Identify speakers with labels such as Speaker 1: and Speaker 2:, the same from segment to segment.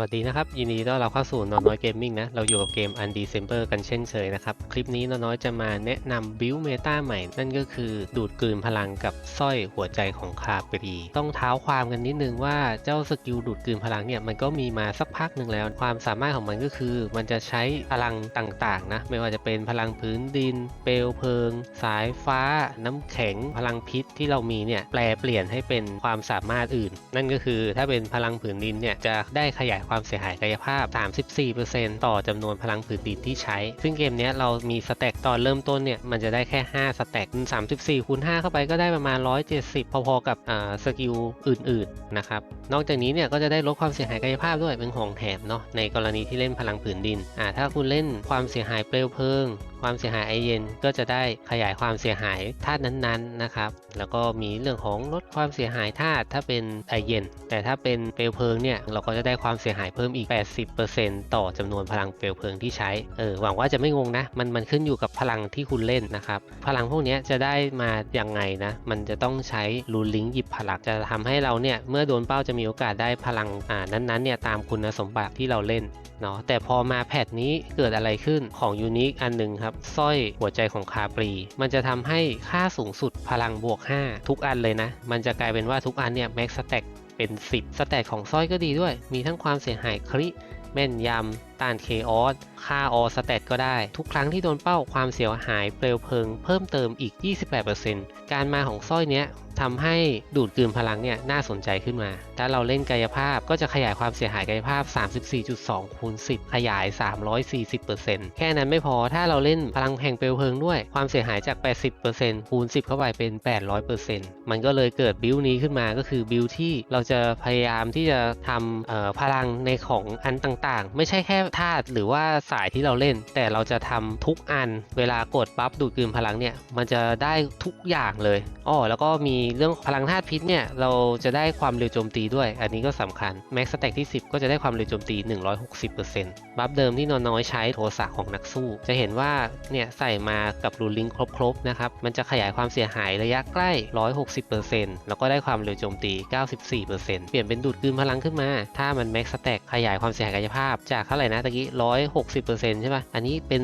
Speaker 1: วัสดีนะครับ ยินดีต้อนรับเข้าสู่นอนน้อยเกมมิ่งนะ เราอยู่กับเกม Undecember กันเช่นเคยนะครับ คลิปนี้นอนน้อยจะมาแนะนำบิลเมตาใหม่ นั่นก็คือดูดกลืนพลังกับสร้อยหัวใจของคาปรี ต้องเท้าความกันนิดนึงว่าเจ้าสกิลดูดกลืนพลังเนี่ยมันก็มีมาสักพักหนึ่งแล้ว ความสามารถของมันก็คือ มันจะใช้พลังต่างๆนะไม่ว่าจะเป็นพลังพื้นดิน เปลวเพลิง สายฟ้า น้ำแข็ง พลังพิษที่เรามีเนี่ยแปลเปลี่ยนให้เป็นความสามารถอื่น นั่นก็คือถ้าเป็นพลังผืนดินเนี่ยจะได้ขยายความเสียหายกายภาพ 34%ต่อจำนวนพลังผืนดินที่ใช้ ซึ่งเกมนี้เรามีสแต็กตอนเริ่มต้นเนี่ย มันจะได้แค่ 5 สแต็ก34คูณ5เข้าไปก็ได้ประมาณ 170 พอๆกับสกิลอื่นๆนะครับ นอกจากนี้เนี่ยก็จะได้ลดความเสียหายกายภาพด้วยเป็นของแถมเนาะในกรณีที่เล่นพลังผืนดินอ่าถ้าคุณเล่นความเสียหายเปลวเพลิง ความเสียหายไอเย็นก็จะได้ขยายความเสียหายธาตุนั้นๆนะครับแล้วก็มีเรื่องของลดความเสียหายธาตุถ้าเป็นไอเย็น แต่ถ้าเป็นเปลวเพลิงเนี่ยเราก็จะได้ความเสียหายหายเพิ่มอีก 80%ต่อจำนวนพลังเปลวเพลิงที่ใช้ เออหวังว่าจะไม่งงนะ มันมันขึ้นอยู่กับพลังที่คุณเล่นนะครับ พลังพวกนี้จะได้มาอย่างไงนะ มันจะต้องใช้รูลิงหยิบพลังจะทำให้เราเนี่ย เมื่อโดนเป้าจะมีโอกาสได้พลังอ่านั้นๆเนี่ยตามคุณสมบัติที่เราเล่นเนาะแต่พอมาแพทนี้เกิดอะไรขึ้นของยูนิคอันหนึ่งครับสร้อยหัวใจของคาปรี มันจะทำให้ค่าสูงสุดพลังบวก 5 ทุกอันเลยนะ มันจะกลายเป็นว่าทุกอันเนี่ยแม็กสแต็ก เป็น 10 สแตทของสร้อยก็ดีด้วย มีทั้งความเสียหายคริแม่นยำ ต้านเคออส ค่าออสแตทก็ได้ ทุกครั้งที่โดนเป้าความเสียหายเปลวเพลิงเพิ่มเติมอีก 28%การมาของสร้อยเนี้ย ทำให้ดูดกลืนพลังเนี่ยน่าสนใจขึ้นมา ถ้าเราเล่นกายภาพก็จะขยายความเสียหายกายภาพ 34.2คูณ10 ขยาย 340%แค่นั้นไม่พอถ้าเราเล่นพลังแห่งเปลวเพลิงด้วย ความเสียหายจาก 80%คูณ 10 เข้าไปเป็น 800%มันก็เลยเกิดบิลนี้ขึ้นมาก็คือบิลที่เราจะพยายามที่จะทำพลังในของอันต่างๆ ไม่ใช่แค่ธาตุหรือว่าสายที่เราเล่น แต่เราจะทำทุกอันเวลากดปั๊บดูดกลืนพลังเนี่ยมันจะได้ทุกอย่างเลยอ้อแล้วก็มีเรื่องพลังธาตุพิษเนี่ยเราจะได้ความเร็วโจมตีด้วย อันนี้ก็สำคัญแม็กสแต็กที่ 10 ก็จะได้ความเร็วโจมตี 160%บัฟเดิมที่นอนน้อยใช้โทสะของนักสู้ จะเห็นว่าเนี่ยใส่มากับรูลิงครบๆนะครับมันจะขยายความเสียหายระยะใกล้ 160%แล้วก็ได้ความเร็วโจมตี 94%เปลี่ยนเป็นดูดกลืนพลังขึ้นมา ถ้ามันแม็กสแต็กขยายความเสียหายกายภาพจากเท่าไหร่นะตะกี้ 160%ใช่ป่ะอันนี้เป็น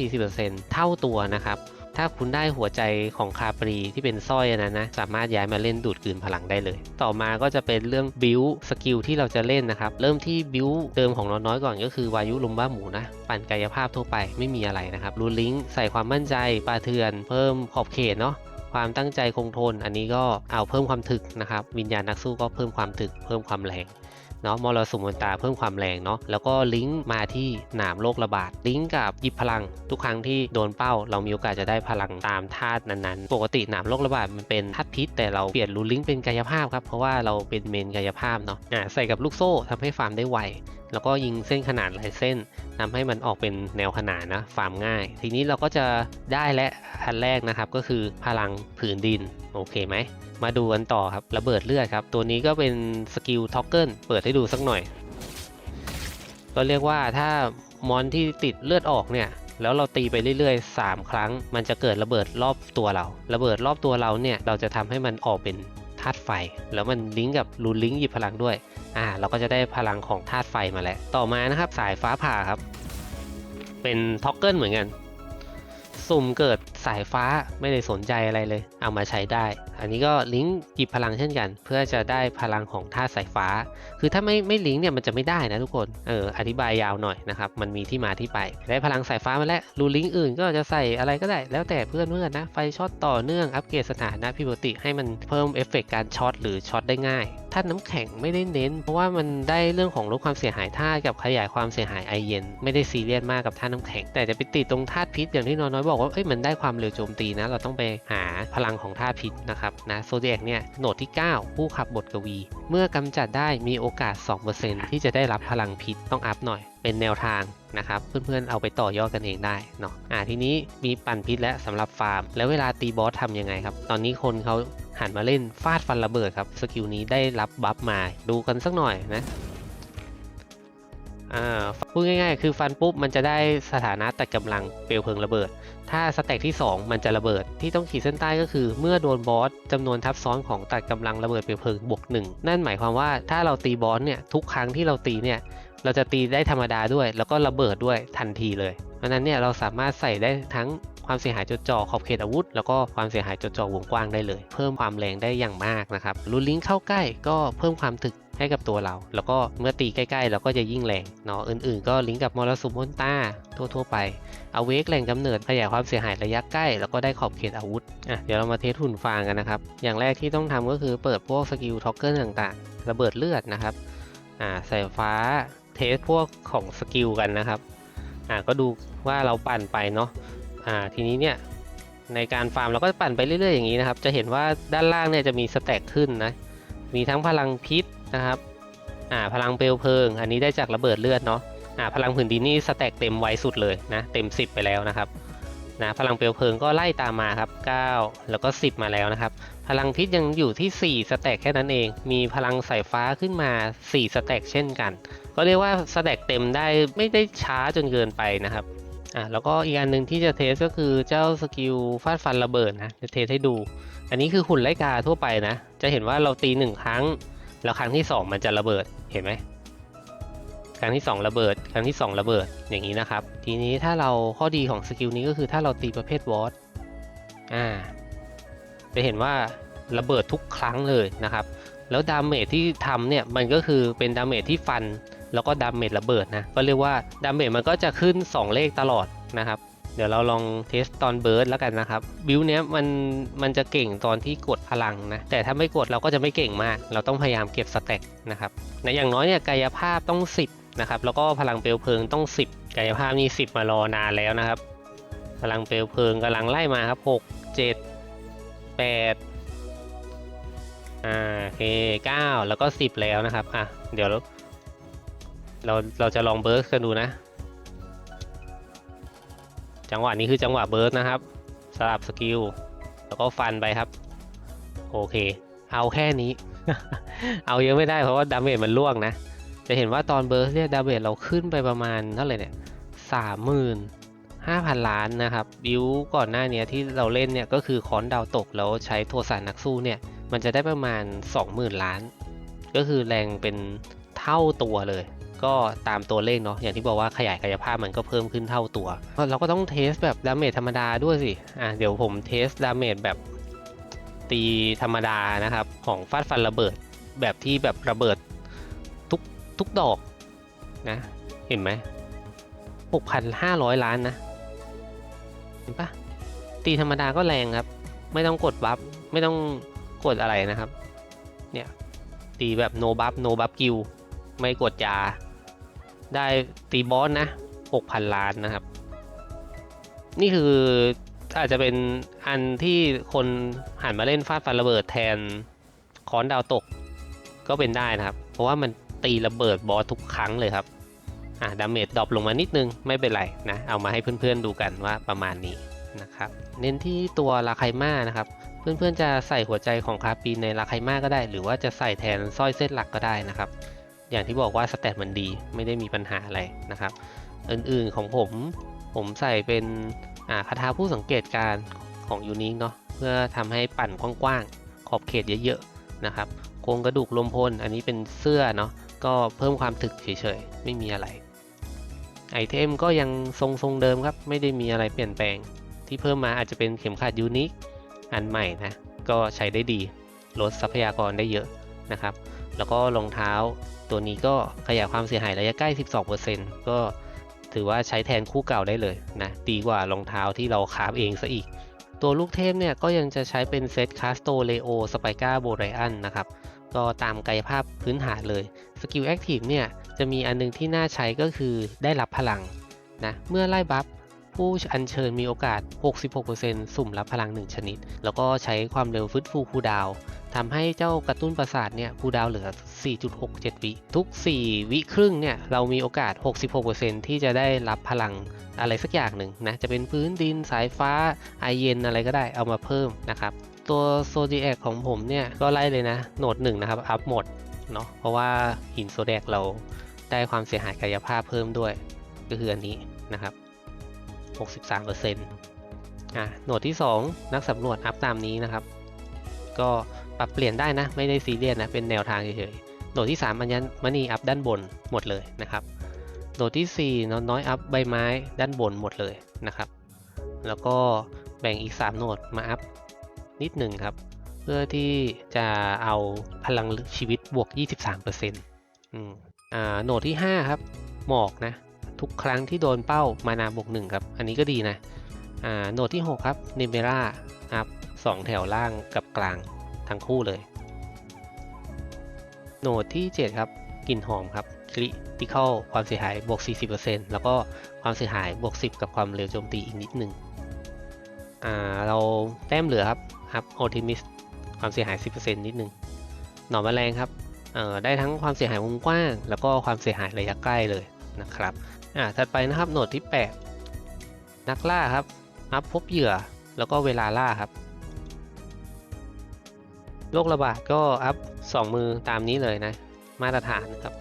Speaker 1: 340%เท่าตัวนะครับ ถ้าคุณได้หัวใจของคาปรีที่เป็นสร้อยนั้นนะ สามารถย้ายมาเล่นดูดกลืนพลังได้เลย ต่อมาก็จะเป็นเรื่องบิวสกิลที่เราจะเล่นนะครับ เริ่มที่บิวเดิมของน้อยน้อยก่อนก็คือวายุลมบ้าหมูนะปั่นกายภาพทั่วไปไม่มีอะไรนะครับรูลิงใส่ความมั่นใจปาเทือน เพิ่มขอบเขตเนาะความตั้งใจคงทน อันนี้ก็เอาเพิ่มความถึกนะครับ วิญญาณนักสู้ก็เพิ่มความถึก เพิ่มความแรง เนาะมรสุมบนตาเพิ่มความแรงเนาะแล้วก็ลิงก์มาที่หนามโรคระบาดลิงก์กับหยิบพลัง ทุกครั้งที่โดนเป้า เรามีโอกาสจะได้พลังตามธาตุนั้นๆ ปกติหนามโรคระบาดมันเป็นธาตุพิษ แต่เราเปลี่ยนรูลิงก์เป็นกายภาพครับเพราะว่าเราเป็นเมนกายภาพเนาะอะใส่กับลูกโซ่ทำให้ฟาร์มได้ไว แล้วก็ยิงเส้นขนาดหลายเส้นทำให้มันออกเป็นแนวขนานนะฟาร์มง่าย ทีนี้เราก็จะได้และอันแรกนะครับก็คือพลังผืนดินโอเคไหมมาดูกันต่อครับระเบิดเลือดครับ ตัวนี้ก็เป็นสกิลท็อกเกิลเปิดให้ดูสักหน่อย ก็เรียกว่าถ้ามอนที่ติดเลือดออกเนี่ยแล้วเราตีไปเรื่อยๆ 3 ครั้ง มันจะเกิดระเบิดรอบตัวเรา ระเบิดรอบตัวเราเนี่ย เราจะทำให้มันออกเป็น ธาตุไฟ แล้วมันลิงก์กับรูลิงก์หยิบพลังด้วยอ่าเราก็จะได้พลังของธาตุไฟมาแล้วต่อมานะครับสายฟ้าผ่าครับ เป็นท็อกเกิลเหมือนกัน สุ่มเกิด สายฟ้าไม่ได้สนใจอะไรเลย เอามาใช้ได้ อันนี้ก็ลิงก์หยิบพลังเช่นกัน เพื่อจะได้พลังของธาตุสายฟ้า คือถ้าไม่ไม่ลิงก์เนี่ยมันจะไม่ได้นะทุกคน เอออธิบายยาวหน่อยนะครับ มันมีที่มาที่ไป ได้พลังสายฟ้ามาแล้วรูลิงก์อื่นก็จะใส่อะไรก็ได้ แล้วแต่เพื่อนเพื่อนนะ ไฟช็อตต่อเนื่อง อัปเกรดสถานะพิบติให้มันเพิ่มเอฟเฟกต์การช็อตหรือช็อตได้ง่ายธาตุน้ำแข็งไม่ได้เน้น เพราะว่ามันได้เรื่องของลดความเสียหายธาตุกับขยายความเสียหายไอเย็น ไม่ได้ซีเรียสมากกับธาตุน้ำแข็ง แต่จะไปติดตรงธาตุพิษอย่างที่น้อยน้อยบอกว่าเอ้ยมันได้ความเร็วโจมตีนะ เราต้องไปหาพลังของธาพิษนะครับนะโซเดียกเนี่ยโหนดที่ 9 ผู้ขับบทกวี เมื่อกำจัดได้มีโอกาส 2%ที่จะได้รับพลังพิษต้องอัพหน่อย เป็นแนวทางนะครับ เพื่อนๆเอาไปต่อยอดกันเองได้เนาะอ่าทีนี้มีปั่นพิษและสำหรับฟาร์ม แล้วเวลาตีบอสทำยังไงครับ ตอนนี้คนเขาหันมาเล่นฟาดฟันระเบิดครับสกิลนี้ได้รับบัฟมาดูกันสักหน่อยนะ อ่าพูดง่ายๆ คือฟันปุ๊บมันจะได้สถานะตัดกำลังเปลวเพลิงระเบิด ถ้าสแต็กที่ 2 มันจะระเบิด ที่ต้องขีดเส้นใต้ก็คือ เมื่อโดนบอสจำนวนทับซ้อนของตัดกำลังระเบิดเปลวเพลิงบวกหนึ่งนั่นหมายความว่าถ้าเราตีบอสเนี่ยทุกครั้งที่เราตีเนี่ยเราจะตีได้ธรรมดาด้วย แล้วก็ระเบิดด้วยทันทีเลยเพราะฉะนั้นเนี่ยเราสามารถใส่ได้ทั้งความเสียหายจดจ่อขอบเขตอาวุธ แล้วก็ความเสียหายจดจ่อวงกว้างได้เลย เพิ่มความแรงได้อย่างมากนะครับรูลิงเข้าใกล้ก็เพิ่มความถึก ให้กับตัวเรา แล้วก็เมื่อตีใกล้ๆ เราก็จะยิ่งแรงเนาะอื่นๆ ก็ลิงก์กับมรสุมพ้นต้าทั่วๆไปเอาเวกแหล่งกำเนิดขยายความเสียหายระยะใกล้ แล้วก็ได้ขอบเขตอาวุธอะเดี๋ยวเรามาเทสหุ่นฟางกันนะครับ อย่างแรกที่ต้องทำก็คือเปิดพวกสกิลท็อกเกอร์ต่างๆ ระเบิดเลือดนะครับอ่าใส่ฟ้าเทสพวกของสกิลกันนะครับอ่าก็ดูว่าเราปั่นไปเนาะอ่าทีนี้เนี่ยในการฟาร์มเราก็ปั่นไปเรื่อยๆอย่างนี้นะครับ จะเห็นว่าด้านล่างเนี่ยจะมีสแต็กขึ้นนะ มีทั้งพลังพิษ นะครับอ่าพลังเปลวเพลิง อันนี้ได้จากระเบิดเลือดเนาะอ่าพลังผืนดินนี่สแต็กเต็มไวสุดเลยนะเต็ม 10 ไปแล้วนะครับนะพลังเปลวเพลิงก็ไล่ตามมาครับ 9 แล้วก็ 10 มาแล้วนะครับ พลังพิษยังอยู่ที่ 4 สแต็กแค่นั้นเอง มีพลังสายฟ้าขึ้นมา 4 สแต็กเช่นกัน ก็เรียกว่าสแต็กเต็มได้ไม่ได้ช้าจนเกินไปนะครับอ่าแล้วก็อีกอันหนึ่งที่จะเทสก็คือเจ้าสกิลฟาดฟันระเบิดนะจะเทสให้ดู อันนี้คือหุ่นไล่กาทั่วไปนะ จะเห็นว่าเราตีหนึ่งครั้ง แล้วครั้งที่2มันจะระเบิดเห็นไหมครั้งที่2ระเบิด ครั้งที่2ระเบิดอย่างนี้นะครับ ทีนี้ถ้าเราข้อดีของสกิลนี้ก็คือถ้าเราตีประเภทวอตอ่าจะเห็นว่าระเบิดทุกครั้งเลยนะครับ แล้วดาเมจที่ทำเนี่ยมันก็คือเป็นดาเมจที่ฟัน แล้วก็ดาเมจระเบิดนะก็เรียกว่าดาเมจมันก็จะขึ้น 2 เลขตลอดนะครับ เดี๋ยวเราลองเทสตอนเบิร์ดแล้วกันนะครับบิวเนี้ยมันมันจะเก่งตอนที่กดพลังนะแต่ถ้าไม่กดเราก็จะไม่เก่งมาก เราต้องพยายามเก็บสแต็กนะครับในอย่างน้อยเนี่ยกายภาพต้อง 10นะครับแล้วก็พลังเปลวเพลิงต้อง 10 กายภาพนี่10 มารอนานแล้วนะครับ พลังเปลวเพลิงกำลังไล่มาครับ 6 7 8อ่าโอเค9แล้วก็ 10 แล้วนะครับอะเดี๋ยวเราเราเราจะลองเบิร์สกันดูนะ จังหวะนี้คือจังหวะเบิร์สนะครับ สลับสกิล แล้วก็ฟันไปครับ โอเค เอาแค่นี้ เอาเยอะไม่ได้เพราะว่าดาเมจมันล่วงนะ จะเห็นว่าตอนเบิร์สเนี่ยดาเมจเราขึ้นไปประมาณเท่าไหร่เนี่ยสามหมื่นห้าพันล้านนะครับบิวก่อนหน้านี้ที่เราเล่นเนี่ยก็คือคอนดาวตกแล้วใช้โทสานักสู้เนี่ย มันจะได้ประมาณ 20,000 ล้าน ก็คือแรงเป็นเท่าตัวเลย ก็ตามตัวเลขเนาะอย่างที่บอกว่าขยายกายภาพมันก็เพิ่มขึ้นเท่าตัว เราก็ต้องเทสแบบดาเมจธรรมดาด้วยสิอะเดี๋ยวผมเทสดาเมจแบบตีธรรมดานะครับของฟาดฟันระเบิดแบบที่แบบระเบิดทุกทุกดอกนะเห็นไหม6,500ล้านนะเห็นปะตีธรรมดาก็แรงครับ ไม่ต้องกดบัฟไม่ต้องกดอะไรนะครับ เนี่ย ตีแบบโนบัฟโนบัฟกิลไม่กดยา ได้ตีบอสนะ6,000ล้านนะครับ นี่คืออาจจะเป็นอันที่คนหันมาเล่นฟาดฟันระเบิดแทนคอนดาวตกก็เป็นได้นะครับ เพราะว่ามันตีระเบิดบอสทุกครั้งเลยครับอะดาเมจดรอปลงมานิดนึงไม่เป็นไรนะ เอามาให้เพื่อนๆดูกันว่าประมาณนี้นะครับ เน้นที่ตัวลาไคมานะครับ เพื่อนๆจะใส่หัวใจของคาปีในลาไคมาก็ได้ หรือว่าจะใส่แทนสร้อยเส้นหลักก็ได้นะครับ อย่างที่บอกว่าสแตทมันดีไม่ได้มีปัญหาอะไรนะครับ อื่นๆของผมผมใส่เป็นอ่าคาถาผู้สังเกตการของยูนิคเนาะเพื่อทำให้ปั่นกว้างๆ ขอบเขตเยอะๆนะครับโครงกระดูกลมพล อันนี้เป็นเสื้อเนาะก็เพิ่มความถึกเฉยๆ ไม่มีอะไร ไอเทมก็ยังทรงๆเดิมครับ ไม่ได้มีอะไรเปลี่ยนแปลง ที่เพิ่มมาอาจจะเป็นเข็มขัดยูนิคอันใหม่นะ ก็ใช้ได้ดี ลดทรัพยากรได้เยอะนะครับ แล้วก็รองเท้าตัวนี้ก็ขยายความเสียหายระยะใกล้ 12%ก็ถือว่าใช้แทนคู่เก่าได้เลยนะดีกว่ารองเท้าที่เราคาฟเองซะอีก ตัวลูกเทพเนี่ยก็ยังจะใช้เป็นเซตคาสโตเลโอสไปกาโบไรอันนะครับ ก็ตามกายภาพพื้นฐานเลย สกิลแอคทีฟเนี่ยจะมีอันนึงที่น่าใช้ก็คือได้รับพลังนะเมื่อไล่บัฟผู้อัญเชิญมีโอกาส 66%สุ่มรับพลัง 1 ชนิด แล้วก็ใช้ความเร็วฟื้นฟูคูดาว ทำให้เจ้ากระตุ้นประสาทเนี่ยคูดาวเหลือ 4.67 วิ ทุก 4 วิครึ่งเนี่ยเรามีโอกาส 66%ที่จะได้รับพลังอะไรสักอย่างหนึ่งนะจะเป็นพื้นดินสายฟ้าไอเย็นอะไรก็ได้เอามาเพิ่มนะครับ ตัวโซดีแอคของผมเนี่ยก็ไล่เลยนะโหนดหนึ่งนะครับ อัพหมดเนาะเพราะว่าหินโซเดกเราได้ความเสียหายกายภาพเพิ่มด้วย ก็คืออันนี้นะครับ 63%อะโหนดที่ 2 นักสำรวจอัพตามนี้นะครับ ก็ปรับเปลี่ยนได้นะ ไม่ได้ซีเรียสนะ เป็นแนวทางเฉยๆโหนดที่3อัญมณีอัพด้านบนหมดเลยนะครับโหนดที่4น้อยน้อยอัพใบไม้ด้านบนหมดเลยนะครับ แล้วก็แบ่งอีก 3 โหนดมาอัพนิดหนึ่งครับ เพื่อที่จะเอาพลังชีวิตบวก 23%อืมอ่าโหนดที่ 5 ครับ หมอกนะ ทุกครั้งที่โดนเป้ามานาบวกหนึ่งครับ อันนี้ก็ดีนะอ่าโหนดที่ 6 ครับเนเมราอัพ สองแถวล่างกับกลางทั้งคู่เลย โหนดที่ 7 ครับกลิ่นหอมครับคริติคอลความเสียหายบวก 40%แล้วก็ความเสียหายบวก 10 กับความเร็วโจมตีอีกนิดหนึ่งอ่าเราแต้มเหลือครับอัพโอทิมิสความเสียหาย 10%นิดหนึ่งหนอนแมลงครับเอ่อได้ทั้งความเสียหายวงกว้าง แล้วก็ความเสียหายระยะใกล้เลยนะครับอ่าถัดไปนะครับโหนดที่ 8 นักล่าครับอัพพบเหยื่อแล้วก็เวลาล่าครับ โรคระบาดก็อัพ 2 มือตามนี้เลยนะ มาตรฐานนะครับ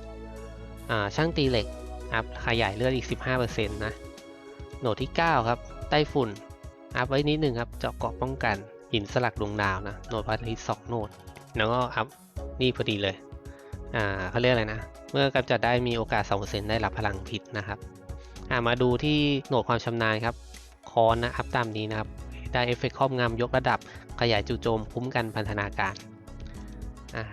Speaker 1: ช่างตีเหล็กอัพขยายเลือดอีก 15%นะโหนดที่ 9 ครับไต้ฝุ่น อัพไว้นิดนึงครับ เจาะเกาะป้องกันหินสลักดวงดาวนะโหนดพัทลิสองโหนด แล้วก็อัพนี่พอดีเลย อ่าเขาเรียกอะไรนะ เมื่อกำจัดได้มีโอกาส 2%ได้รับพลังพิษนะครับ อ่ามาดูที่โหนดความชำนาญครับ คอนนะอัพตามนี้นะครับ ได้เอฟเฟกต์ครอบงำยกระดับ ขยายจู่โจมคุ้มกันพันธนาการอ่า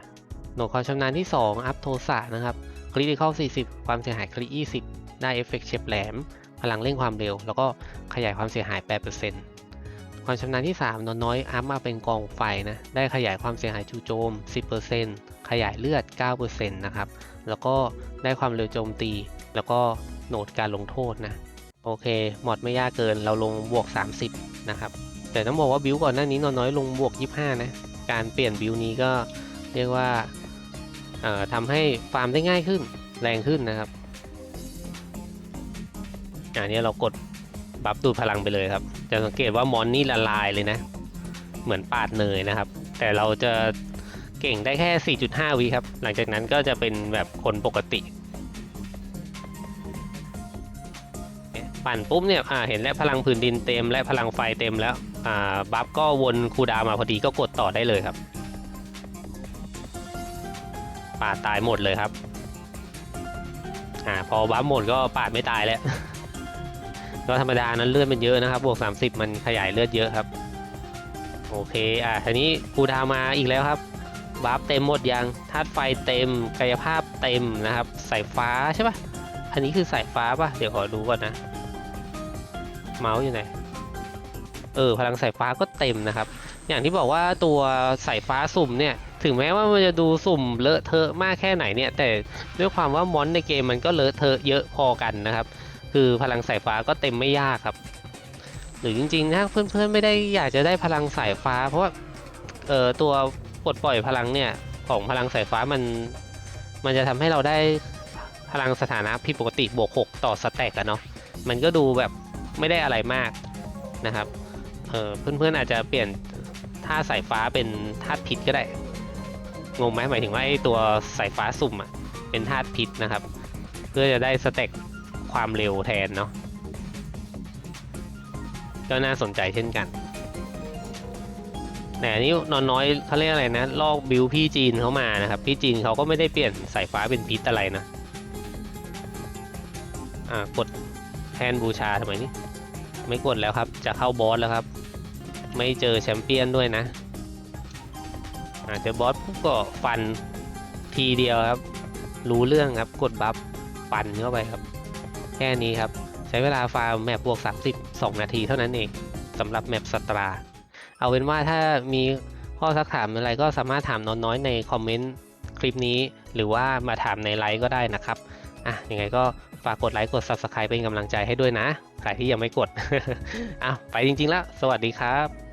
Speaker 1: โหนดความชำนาญที่ 2 อัพโทสะนะครับคริติคอล40 ความเสียหายคริ20 ได้เอฟเฟกต์เฉียบแหลม พลังเร่งความเร็ว แล้วก็ขยายความเสียหาย 8%ความชำนาญที่ 3 นอนน้อย อัพมาเป็นกองไฟนะ ได้ขยายความเสียหายจู่โจม 10%ขยายเลือด 9%นะครับ แล้วก็ได้ความเร็วโจมตี แล้วก็โหนดการลงโทษนะ โอเค หมดไม่ยากเกิน เราลงบวก 30 นะครับ แต่ต้องบอกว่าบิวก่อนหน้านี้นอนน้อยลงบวก 25 นะ การเปลี่ยนบิวนี้ก็เรียกว่าทำให้ฟาร์มได้ง่ายขึ้นแรงขึ้นนะครับอันนี้เรากดบัฟดูดพลังไปเลยครับ จะสังเกตว่ามอนนี่ละลายเลยนะ เหมือนปาดเนยนะครับ แต่เราจะเก่งได้แค่ 4.5 วิครับ หลังจากนั้นก็จะเป็นแบบคนปกติ ปั่นปุ๊บเนี่ยอ่าเห็นแล้วพลังพื้นดินเต็ม และพลังไฟเต็มแล้วอ่าบัฟก็วนคูดาวมาพอดีก็กดต่อได้เลยครับ ปาดตายหมดเลยครับอ่าพอบัฟหมดก็ปาดไม่ตายแล้ว ก็ธรรมดานั้นเลือดมันเยอะนะครับบวก 30 มันขยายเลือดเยอะครับ โอเคอ่าทีนี้คูดาวมาอีกแล้วครับบัฟเต็มหมดยังธาตุไฟเต็มกายภาพเต็มนะครับสายฟ้าใช่ปะอันนี้คือสายฟ้าป่ะ เดี๋ยวขอดูก่อนนะ เมาส์อยู่ไหนเออพลังสายฟ้าก็เต็มนะครับ อย่างที่บอกว่าตัวสายฟ้าสุ่มเนี่ย ถึงแม้ว่ามันจะดูสุ่มเลอะเทอะมากแค่ไหนเนี่ย แต่ด้วยความว่ามอนในเกมมันก็เลอะเทอะเยอะพอกันนะครับ คือพลังสายฟ้าก็เต็มไม่ยากครับ หรือจริงๆถ้าเพื่อนๆไม่ได้อยากจะได้พลังสายฟ้า เพราะว่าเอ่อตัวปลดปล่อยพลังเนี่ยของพลังสายฟ้ามันมันจะทำให้เราได้พลังสถานะผิดปกติบวก6ต่อสแต็กอะเนาะมันก็ดูแบบ ไม่ได้อะไรมากนะครับเออเพื่อนๆอาจจะเปลี่ยนท่าสายฟ้าเป็นธาตุพิษก็ได้ งงไหมหมายถึงว่าไอ้ตัวสายฟ้าสุ่มอะเป็นธาตุพิษนะครับ เพื่อจะได้สเต็กความเร็วแทนเนาะก็น่าสนใจเช่นกันแต่อันนี้นอนน้อยเขาเรียกอะไรนะ ลอกบิวพี่จีนเขามานะครับ พี่จีนเขาก็ไม่ได้เปลี่ยนสายฟ้าเป็นพิษอะไรนะ อ่ากดแทนบูชาทำไมนี่ ไม่กดแล้วครับ จะเข้าบอสแล้วครับ ไม่เจอแชมเปี้ยนด้วยนะ อาเจอบอสปุ๊บก็ฟันทีเดียวครับ รู้เรื่องครับกดบัฟฟันเข้าไปครับ แค่นี้ครับ ใช้เวลาฟาร์มแมปบวก 30 2 นาทีเท่านั้นเองสำหรับแมปสตรา เอาเป็นว่าถ้ามีข้อสักถามอะไรก็สามารถถามนอนน้อยในคอมเมนต์คลิปนี้ หรือว่ามาถามในไลฟ์ก็ได้นะครับ อะยังไงก็ ฝากกดไลค์กด Subscribe เป็นกำลังใจให้ด้วยนะ ใครที่ยังไม่กดอะไปจริงๆแล้ว สวัสดีครับ